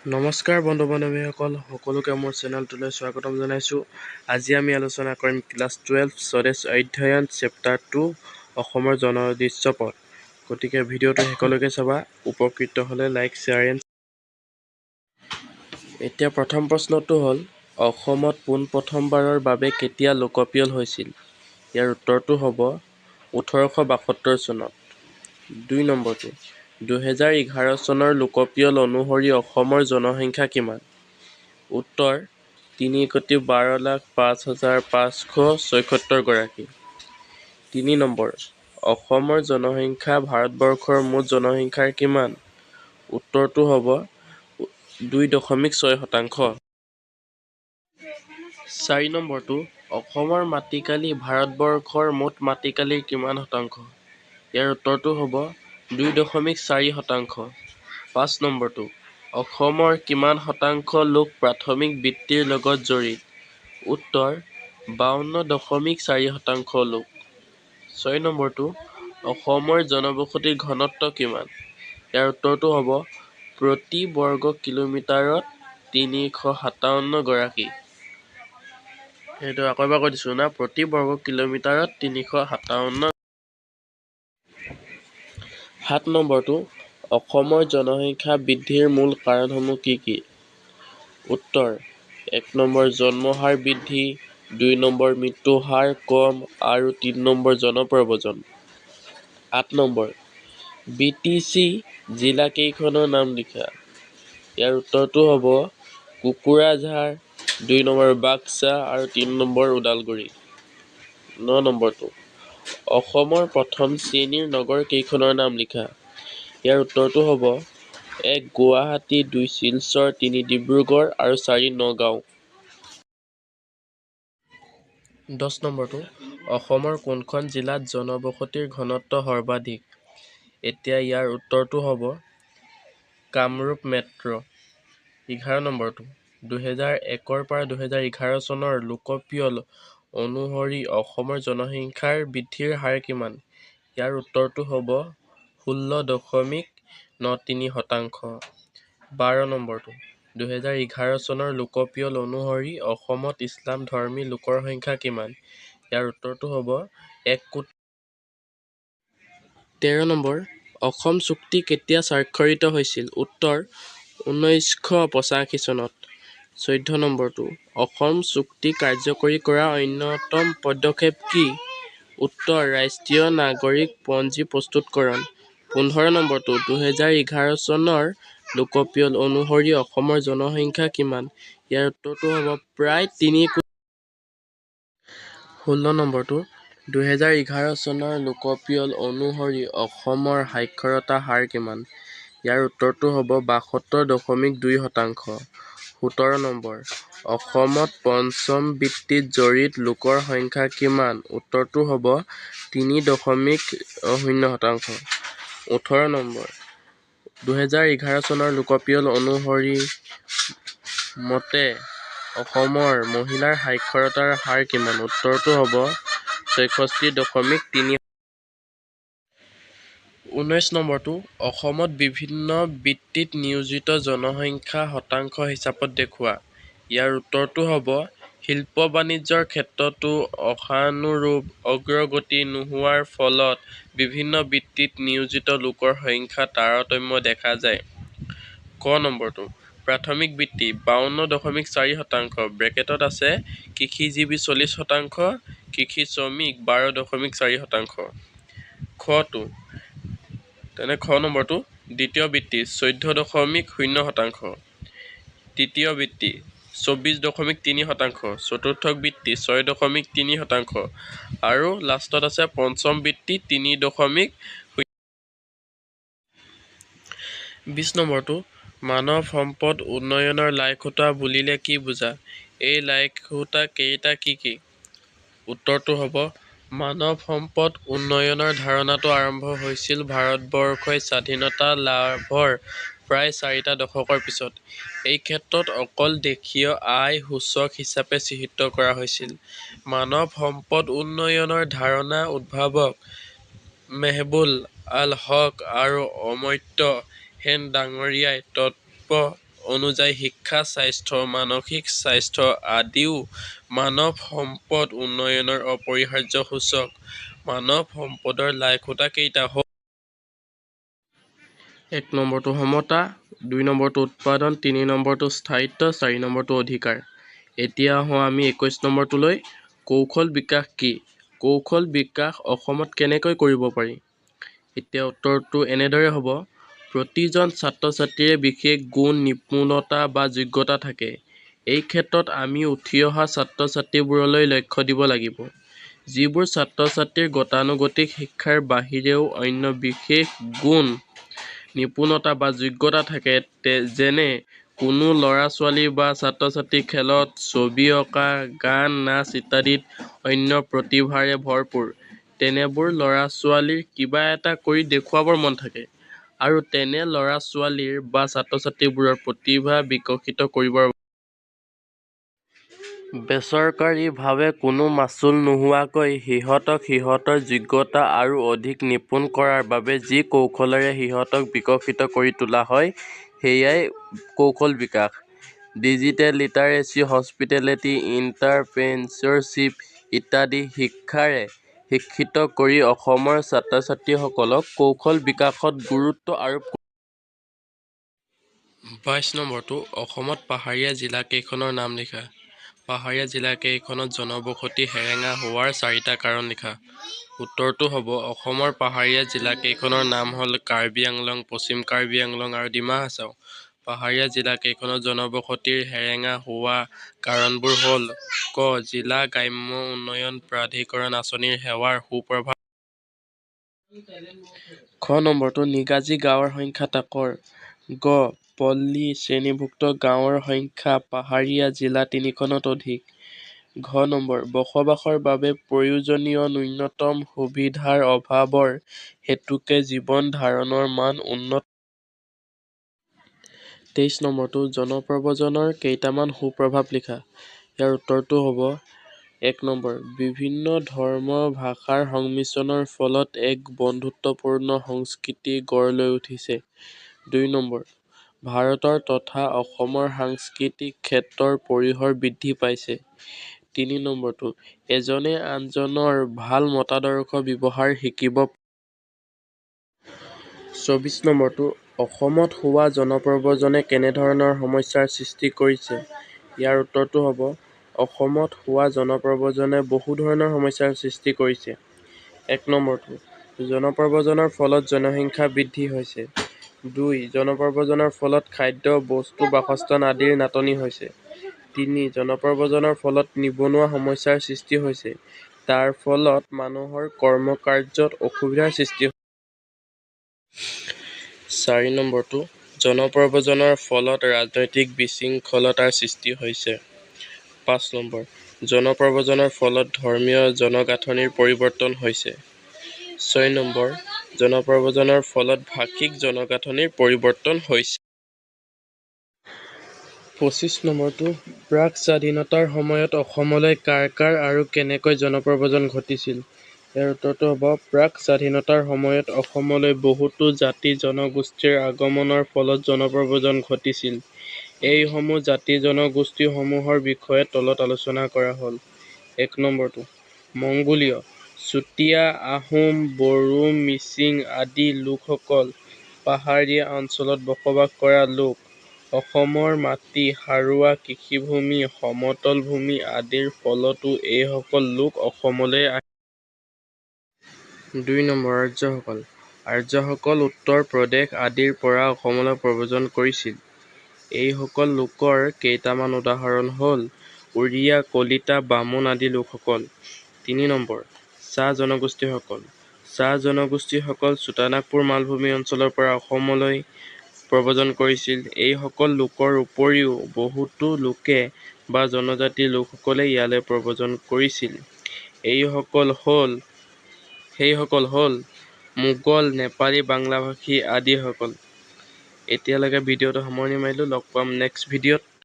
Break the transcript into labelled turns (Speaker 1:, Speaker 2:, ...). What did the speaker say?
Speaker 1: নমস্কাৰ বন্ধু বান্ধৱীসকল সকলোকে মোৰ চেনেলটোলৈ স্বাগতম জনাইছোঁ। আজি আমি আলোচনা কৰিম ক্লাছ টুৱেলভ স্বদেশ অধ্যয়ন চেপ্টাৰ টু অসমৰ জনদৃশ্যপট। গতিকে ভিডিঅ'টো শেষলৈকে চাবা উপকৃত হ'লে লাইক শ্বেয়াৰ এণ্ড এতিয়া প্ৰথম প্ৰশ্নটো হ'ল অসমত পোনপ্ৰথমবাৰৰ বাবে কেতিয়া লোকপিয়ল হৈছিল? ইয়াৰ উত্তৰটো হ'ব ওঠৰশ বাসত্তৰ চনত। দুই নম্বৰটো দুহেজাৰ এঘাৰ চনৰ লোকপিয়ল অনুসৰি অসমৰ জনসংখ্যা কিমান? উত্তৰ তিনি কোটি বাৰ লাখ পাঁচ হাজাৰ পাঁচশ ছয়সত্তৰ গৰাকী। তিনি নম্বৰ অসমৰ জনসংখ্যা ভাৰতবৰ্ষৰ মুঠ জনসংখ্যাৰ কিমান? উত্তৰটো হ'ব দুই দশমিক ছয় শতাংশ। চাৰি নম্বৰটো অসমৰ মাটিকালি ভাৰতবৰ্ষৰ মুঠ মাটিকালিৰ কিমান শতাংশ? ইয়াৰ উত্তৰটো হ'ব দুই দশমিক চাৰি শতাংশ। পাঁচ নম্বৰটো অসমৰ কিমান শতাংশ লোক প্ৰাথমিক বৃত্তিৰ লগত জড়িত? উত্তৰ বাৱন্ন দশমিক চাৰি শতাংশ লোক। ছয় নম্বৰটো অসমৰ জনবসতিৰ ঘনত্ব কিমান? ইয়াৰ উত্তৰটো হ'ব প্ৰতি বৰ্গ কিলোমিটাৰত তিনিশ সাতাৱন্ন গৰাকী। সেইটো আকৌ এবাৰ কৈ দিছোঁ না প্ৰতি বৰ্গ কিলোমিটাৰত তিনিশ সাতাৱন্ন সাত নম্বৰটো অসমৰ জনসংখ্যা বৃদ্ধিৰ মূল কাৰণসমূহ কি কি? উত্তৰ এক নম্বৰ জন্ম হাৰ বৃদ্ধি দুই নম্বৰ মৃত্যু হাৰ কম আৰু তিনি নম্বৰ জনপ্ৰব্ৰজন। আঠ নম্বৰ বি টি চি জিলাকেইখনৰ নাম লিখা। ইয়াৰ উত্তৰটো হ'ব কোকোৰাঝাৰ দুই নম্বৰ বাক্সা আৰু তিনি নম্বৰ ওদালগুৰি। ন নম্বৰটো অসমৰ প্ৰথম শ্ৰেণীৰ নগৰ কেইখনৰ নাম লিখা। ইয়াৰ উত্তৰটো হ'ব এক গুৱাহাটী দুই শিলচৰ তিনি ডিব্ৰুগড় আৰু চাৰি নগাঁও। দহ নম্বৰটো অসমৰ কোনখন জিলাত জনবসতিৰ ঘনত্ব সৰ্বাধিক? এতিয়া ইয়াৰ উত্তৰটো হ'ব কামৰূপ মেট্ৰ' এঘাৰ নম্বৰটো দুহেজাৰ একৰ পৰা দুহেজাৰ এঘাৰ চনৰ লোকপিয়ল অনুসৰি অসমৰ জনসংখ্যাৰ বৃদ্ধিৰ হাৰ কিমান? ইয়াৰ উত্তৰটো হ'ব ষোল্ল দশমিক ন তিনি শতাংশ। বাৰ নম্বৰটো। দুহেজাৰ এঘাৰ চনৰ লোকপিয়ল অনুসৰি অসমত ইছলামধৰ্মী লোকৰ সংখ্যা কিমান? ইয়াৰ উত্তৰটো হ'ব এক কোটি। তেৰ নম্বৰ। অসম চুক্তি কেতিয়া স্বাক্ষৰিত হৈছিল? উত্তৰ ঊনৈছশ পঁচাশী চনত। চৈধ্য নম্বৰটো। অসম চুক্তি কাৰ্যকৰী কৰা অন্যতম পদক্ষেপ কি? উত্তৰ ৰাষ্ট্ৰীয় নাগৰিক পঞ্জী প্ৰস্তুতকৰণ। পোন্ধৰ নম্বৰটো দুহেজাৰ এঘাৰ চনৰ লোকপিয়ল অনুসৰি অসমৰ জনসংখ্যা কিমান? ইয়াৰ উত্তৰটো হ'ব প্ৰায় তিনি ষোল্ল নম্বৰটো দুহেজাৰ এঘাৰ চনৰ লোকপিয়ল অনুসৰি অসমৰ সাক্ষৰতাৰ হাৰ কিমান? ইয়াৰ উত্তৰটো হ'ব বাসত্তৰ দশমিক দুই শতাংশ। সোতৰ নম্বৰ। অসমত পঞ্চম বৃত্তিত জড়িত লোকৰ সংখ্যা কিমান? উত্তৰটো হ'ব তিনি দশমিক শূন্য শতাংশ। ওঠৰ নম্বৰ। দুহেজাৰ এঘাৰ চনৰ লোকপিয়ল অনুসৰি মতে অসমৰ মহিলাৰ সাক্ষৰতাৰ হাৰ কিমান? উত্তৰটো হ'ব ছয়ষষ্ঠি দশমিক তিনি ঊনৈছ নম্বৰটো অসমত বিভিন্ন বৃত্তিত নিয়োজিত জনসংখ্যা শতাংশ হিচাপত দেখুওৱা। ইয়াৰ উত্তৰটো হ'ব শিল্প বাণিজ্যৰ ক্ষেত্ৰতো আশানুৰূপ অগ্ৰগতি নোহোৱাৰ ফলত বিভিন্ন বৃত্তিত নিয়োজিত লোকৰ সংখ্যাত তাৰতম্য দেখা যায়। ক নম্বৰটো প্ৰাথমিক বৃত্তি বাৱন্ন দশমিক চাৰি শতাংশ ব্ৰেকেটত আছে কৃষিজীৱি চল্লিছ শতাংশ কৃষি শ্ৰমিক বাৰ দশমিক চাৰি শতাংশ। খটো তেনে খ নম্বৰটো দ্বিতীয় বৃত্তি চৈধ্য দশমিক শূন্য শতাংশ। তৃতীয় বৃত্তি চৌবিছ দশমিক তিনি শতাংশ। চতুৰ্থ বৃত্তি ছয় দশমিক তিনি শতাংশ। আৰু লাষ্টত আছে পঞ্চম বৃত্তি তিনি দশমিক বিছ নম্বৰটো মানৱ সম্পদ উন্নয়নৰ লাইখুটা বুলিলে কি বুজা? এই লাইখুটা কেইটা কি কি? উত্তৰটো হ'ব মানৱ সম্পদ উন্নয়নৰ ধাৰণাটো আৰম্ভ হৈছিল ভাৰতবৰ্ষই স্বাধীনতা লাভৰ প্ৰায় চাৰিটা দশকৰ পিছত। এই ক্ষেত্ৰত অকল দেশীয় আয় সূচক হিচাপে চিহ্নিত কৰা হৈছিল। মানৱ সম্পদ উন্নয়নৰ ধাৰণাৰ উদ্ভাৱক মেহবুব আল হক আৰু অমৰ্ত্য সেন ডাঙৰীয়াই তত্ত্ব অনুযায়ী শিক্ষা, স্বাস্থ্য, মানসিক স্বাস্থ্য আদিও মানৱ সম্পদ উন্নয়নৰ অপৰিহাৰ্য সূচক। মানৱ সম্পদৰ লাই খুঁটা কেইটা হ'ল? এক নম্বৰটো সমতা, দুই নম্বৰটো উৎপাদন, তিনি নম্বৰটো স্থায়িত্ব, চাৰি নম্বৰটো অধিকাৰ। এতিয়া আহোঁ আমি একৈশ নম্বৰটোলৈ। কৌশল বিকাশ কি? কৌশল বিকাশ অসমত কেনেকৈ কৰিব পাৰি? এতিয়া উত্তৰটো এনেদৰে হ'ব। প্ৰতিজন ছাত্ৰ-ছাত্ৰীৰে বিশেষ গুণ, নিপুণতা বা যোগ্যতা থাকে। এই ক্ষেত্ৰত আমি উঠি অহা ছাত্ৰ-ছাত্ৰীবোৰলৈ লক্ষ্য দিব লাগিব। যিবোৰ ছাত্ৰ-ছাত্ৰীৰ গতানুগতিক শিক্ষাৰ বাহিৰেও অন্য বিশেষ গুণ, নিপুণতা বা যোগ্যতা থাকে, যেনে কোনো ল'ৰা-ছোৱালী বা ছাত্ৰ-ছাত্ৰী খেলত, ছবি অঁকা, গান, নাচ ইত্যাদিত অনন্য প্ৰতিভাৰে ভৰপূৰ, তেনেবোৰ ল'ৰা-ছোৱালীৰ কিবা এটা কৰি দেখুৱাবৰ মন থাকে আৰু তেনে ল'ৰা-ছোৱালীৰ বা ছাত্ৰ-ছাত্ৰীবোৰৰ প্ৰতিভা বিকশিত কৰিবৰ বেচৰকাৰীভাৱে কোনো মাচুল নোহোৱাকৈ সিহঁতক সিহঁতৰ যোগ্যতা আৰু অধিক নিপুণ কৰাৰ বাবে যি কৌশলেৰে সিহঁতক বিকশিত কৰি তোলা হয়, সেয়াই কৌশল বিকাশ। ডিজিটেল লিটাৰেচি, হস্পিটেলিটি, ইন্টাৰপ্ৰেন্যৰশ্বিপ ইত্যাদি শিক্ষাৰে শিক্ষিত কৰি অসমৰ ছাত্ৰ-ছাত্ৰীসকলক কৌশল বিকাশত গুৰুত্ব আৰোপ বাইশ নম্বৰটো অসমত পাহাৰীয়া জিলা কেইখনৰ নাম লিখা। পাহাৰীয়া জিলাকেইখনত জনবসতি হেৰেঙা হোৱাৰ চাৰিটা কাৰণ লিখা। উত্তৰটো হ'ব অসমৰ পাহাৰীয়া জিলাকেইখনৰ নাম হ'ল কাৰ্বি আংলং, পশ্চিম কাৰ্বি আংলং আৰু ডিমা হাছাও। পাহাৰীয়া জিলাকেইখনত জনবসতি হেৰেঙা হোৱা কাৰণবোৰ হ'ল: ক. জিলা গ্ৰাম্য উন্নয়ন প্ৰাধিকৰণ আঁচনিৰ সেৱাৰ সুপ্ৰভাৱ খ নম্বৰটো নিগাজী গাঁৱৰ সংখ্যা তাকৰ গ. পল্লী শ্ৰেণীভুক্ত গাঁৱৰ সংখ্যা পাহাৰীয়া জিলা তিনিখনত অধিক ঘ নম্বৰ: বসবাসৰ বাবে প্ৰয়োজনীয় নূন্যতম সুবিধাৰ অভাৱৰ হেতুকে জীৱন ধাৰণৰ মান উন্নত তেইশ নম্বৰটো জনপ্ৰব্ৰজনৰ কেইটামান সুপ্ৰভাৱ লিখা। ইয়াৰ উত্তৰটো হ'ব এক নম্বৰ: বিভিন্ন ধৰ্ম-ভাষাৰ সংমিশ্ৰণৰ ফলত এক বন্ধুত্বপূৰ্ণ সংস্কৃতি গঢ় লৈ উঠিছে। দুই নম্বৰ: ভাৰতৰ তথা অসমৰ সাংস্কৃতিক ক্ষেত্ৰৰ পৰিসৰ বৃদ্ধি পাইছে। তিনি নম্বৰটো এজনে আনজনৰ ভাল মতাদৰ্শ ব্যৱহাৰ শিকিব চৌবিশ নম্বৰটো অসমত হোৱা জনপ্ৰব্ৰজনে কেনেধৰণৰ সমস্যাৰ সৃষ্টি কৰিছে? ইয়াৰ উত্তৰটো হ'ব অসমত হোৱা জনপ্ৰব্ৰজনে বহু ধৰণৰ সমস্যাৰ সৃষ্টি কৰিছে। এক নম্বৰটো জনপ্ৰব্ৰজনৰ ফলত জনসংখ্যা বৃদ্ধি হৈছে। দুই জনপ্ৰব্ৰজনৰ ফলত খাদ্য, বস্তু, বাসস্থান আদিৰ নাটনি হৈছে। তিনি জনপ্ৰব্ৰজনৰ ফলত নিবনুৱা সমস্যাৰ সৃষ্টি হৈছে, তাৰ ফলত মানুহৰ কৰ্ম-কাৰ্যত অসুবিধাৰ সৃষ্টি। চাৰি নম্বৰটো জনপ্ৰব্ৰজনৰ ফলত ৰাজনৈতিক বিশৃংখলতাৰ সৃষ্টি হৈছে। পাঁচ নম্বৰ: জনপ্ৰব্ৰজনৰ ফলত ধৰ্মীয় জনগাঁথনিৰ পৰিৱৰ্তন হৈছে। ছয় নম্বৰ: জনপ্ৰব্ৰজনৰ ফলত ভাষিক জনগাঁথনিৰ পৰিৱৰ্তন হৈছে। পঁচিশ নম্বৰটো প্ৰাক-স্বাধীনতাৰ সময়ত অসমলৈ কাৰ কাৰ আৰু কেনেকৈ জনপ্ৰব্ৰজন ঘটিছিল? ইয়াৰ উত্তৰটো হ'ব প্ৰাক-স্বাধীনতাৰ সময়ত অসমলৈ বহুতো জাতি-জনগোষ্ঠীৰ আগমনৰ ফলত জনপ্ৰব্ৰজন ঘটিছিল। এইসমূহ জাতি-জনগোষ্ঠীসমূহৰ বিষয়ে তলত আলোচনা কৰা হ'ল। এক নম্বৰটো মংগোলীয়, চুতীয়া, আহোম, বড়ো, মিচিং আদি লোকসকল পাহাৰীয়া অঞ্চলত বসবাস কৰা লোক। অসমৰ মাটি সাৰুৱা, কৃষিভূমি, সমতল ভূমি আদিৰ ফলতো এইসকল লোক অসমলৈ আহিছিল। দুই নম্বৰ: আৰ্যসকল আৰ্যসকল উত্তৰ প্ৰদেশ আদিৰ পৰা অসমলৈ প্ৰব্ৰজন কৰিছিল। এইসকল লোকৰ কেইটামান উদাহৰণ হ'ল উৰিয়া, কলিতা, বামুণ আদি লোকসকল। তিনি নম্বৰ: চাহ জনগোষ্ঠীসকল চাহ জনগোষ্ঠীসকল চুটানাগপুৰ মালভূমি অঞ্চলৰ পৰা অসমলৈ প্ৰব্ৰজন কৰিছিল। এইসকল লোকৰ উপৰিও বহুতো লোকে বা জনজাতিৰ লোকসকলে ইয়ালৈ প্ৰব্ৰজন কৰিছিল। সেইসকল হ'ল মোগল, নেপালী, বাংলাভাষী আদিসকল। এতিয়ালৈকে ভিডিঅ'টো সামৰণি মাৰিলোঁ। লগ পাম নেক্সট ভিডিঅ'ত।